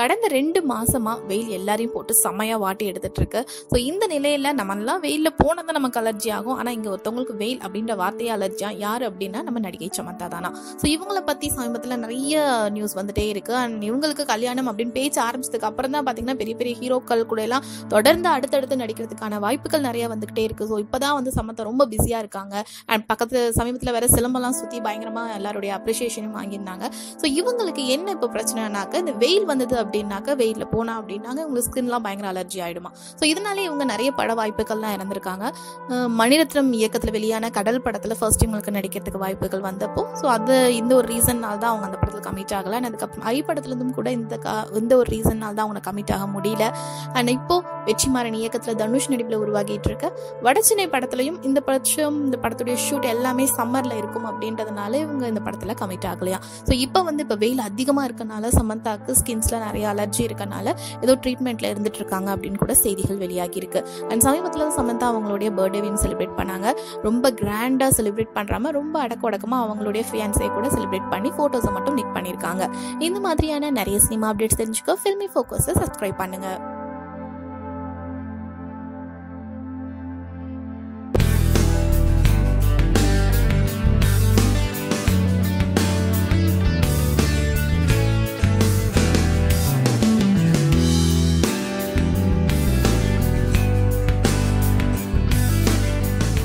கடந்த ரெண்டு மாசமா வெயில் எல்லாரையும் போட்டு செமையா வாட்டி எடுத்துட்டு இருக்கு ஸோ இந்த நிலையில நம்மலாம் வெயில்ல போனதான் நமக்கு அலர்ஜி ஆகும். ஆனா இங்க ஒருத்தவங்களுக்கு வெயில் அப்படின்ற வார்த்தையே அலர்ஜியா யாரு அப்படின்னா நம்ம நடிகை சமந்தா தானா. ஸோ இவங்களை பத்தி சமீபத்துல நிறைய நியூஸ் வந்துட்டே இருக்கு. அண்ட் இவங்களுக்கு கல்யாணம் அப்படின்னு பேச்சு ஆரம்பிச்சதுக்கு அப்புறம் தான் பாத்தீங்கன்னா பெரிய பெரிய ஹீரோக்கள் கூட எல்லாம் தொடர்ந்து அடுத்தடுத்து நடிக்கிறதுக்கான வாய்ப்புகள் நிறைய வந்துகிட்டே இருக்கு. ஸோ இப்போதான் வந்து சமந்தா ரொம்ப பிஸியா இருக்காங்க. அண்ட் பக்கத்து சமீபத்துல வேற சிலம்பெல்லாம் சுத்தி பயங்கரமா எல்லாருடைய அப்ரிசியேஷனும் வாங்கியிருந்தாங்க. ஸோ இவங்களுக்கு என்ன இப்போ பிரச்சனைனாக்க இந்த வெயில் வந்தது அப்படின்னாக்க வெயிலில் போனா அப்படின்னாங்க. இவங்களுக்கு ஸ்கின்லாம் பயங்கர அலர்ஜி ஆகிடுமா ஸோ இதனாலே இவங்க நிறைய பட வாய்ப்புகள்லாம் இறந்திருக்காங்க மணிரத்னம் இயக்கத்தில் வெளியான கடல் படத்தில் ஃபர்ஸ்ட் இவங்களுக்கு நடிக்கிறதுக்கு வாய்ப்புகள் வந்தப்போ ஸோ அது இந்த ஒரு ரீசன்னால் தான் அவங்க அந்த படத்தில் கமிட் ஆகலை. அண்ட் அதுக்கப்புறம் ஐ படத்துலேருந்தும் கூட இந்த கா இந்த ஒரு ரீசன்னால் தான் அவங்க கமிட் ஆக முடியல. அண்ட் இப்போ வெற்றிமாறன் இயக்கத்தில் தனுஷ் நடிப்பில் உருவாகிட்டு இருக்க வடச்சென்னை படத்துலையும் இந்த பட்சம் இந்த படத்துடைய ஷூட் எல்லாமே சம்மரில் இருக்கும் அப்படின்றதுனால இவங்க இந்த படத்தில் கமிட் ஆகலையா. ஸோ இப்போ வந்து இப்போ வெயில் அதிகமாக இருக்கனால சமந்தாக்கு ஸ்கின்ஸில் நிறைய அலர்ஜி இருக்கனால ஏதோ ட்ரீட்மெண்ட்டில் இருந்துட்டு இருக்காங்க அப்படின்னு கூட செய்திகள் வெளியாகி இருக்கு அண்ட் சமீபத்தில் சமந்தா அவங்களுடைய பர்த்டேவையும் செலிப்ரேட் பண்ணாங்க. ரொம்ப கிராண்டாக செலிப்ரேட் பண்ணுறாம ரொம்ப அடக்க உடக்கமாக அவங்களுடைய ஃபியான்ஸை கூட செலிப்ரேட் பண்ணி ஃபோட்டோஸை மட்டும் நிக் பண்ணியிருக்காங்க. இந்த மாதிரியான நிறைய சினிமா அப்டேட்ஸ் தெரிஞ்சுக்க ஃபில்மி ஃபோக்கஸை சப்ஸ்கிரைப் பண்ணுங்கள்